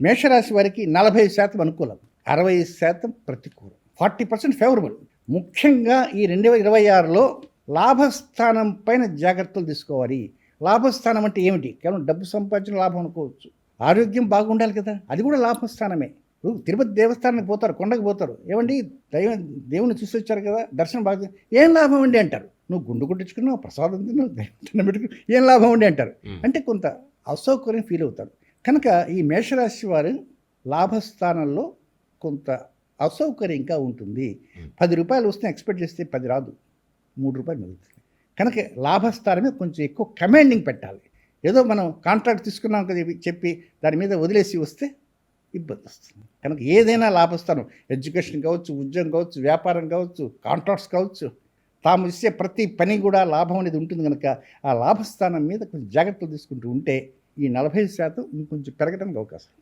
మేషరాశి వారికి నలభై శాతం అనుకూలం అరవై శాతం ప్రతికూలం ఫార్టీ పర్సెంట్ ఫేవరబుల్. ముఖ్యంగా ఈ రెండు వేల ఇరవై ఆరులో లాభస్థానం పైన జాగ్రత్తలు తీసుకోవాలి. లాభస్థానం అంటే ఏమిటి? కేవలం డబ్బు సంపాదించిన లాభం అనుకోవచ్చు. ఆరోగ్యం బాగుండాలి కదా అది కూడా లాభస్థానమే. ఇప్పుడు తిరుపతి దేవస్థానానికి పోతారు కొండకు పోతారు. ఏమండి? దైవ దేవుని చూసి వచ్చారు కదా దర్శనం బాగా ఏం లాభం అండి అంటారు? నువ్వు గుండు కొట్టించుకున్నావు ప్రసాదం తిన్నావు దైవం పెట్టుకుని ఏం లాభం అండి అంటారు? అంటే కొంత అసౌకర్యం ఫీల్ అవుతారు. కనుక ఈ మేషరాశి వారు లాభస్థానంలో కొంత అసౌకర్యంగా ఉంటుంది. పది రూపాయలు వస్తే ఎక్స్పెక్ట్ చేస్తే పది రాదు. మూడు రూపాయలు మిగులుతుంది. కనుక లాభస్థానమే కొంచెం ఎక్కువ కమాండింగ్ పెట్టాలి. ఏదో మనం కాంట్రాక్ట్ తీసుకున్నాం కదా చెప్పి దాని మీద వదిలేసి వస్తే ఇబ్బంది వస్తుంది. కనుక ఏదైనా లాభస్థానం ఎడ్యుకేషన్ కావచ్చు ఉద్యోగం కావచ్చు వ్యాపారం కావచ్చు కాంట్రాక్ట్స్ కావచ్చు తాము ఇచ్చే ప్రతి పని కూడా లాభం అనేది ఉంటుంది కనుక ఆ లాభస్థానం మీద కొంచెం జాగ్రత్తలు తీసుకుంటూ ఉంటే ఈ నలభై శాతం ఇంకొంచెం పెరగడానికి అవకాశం.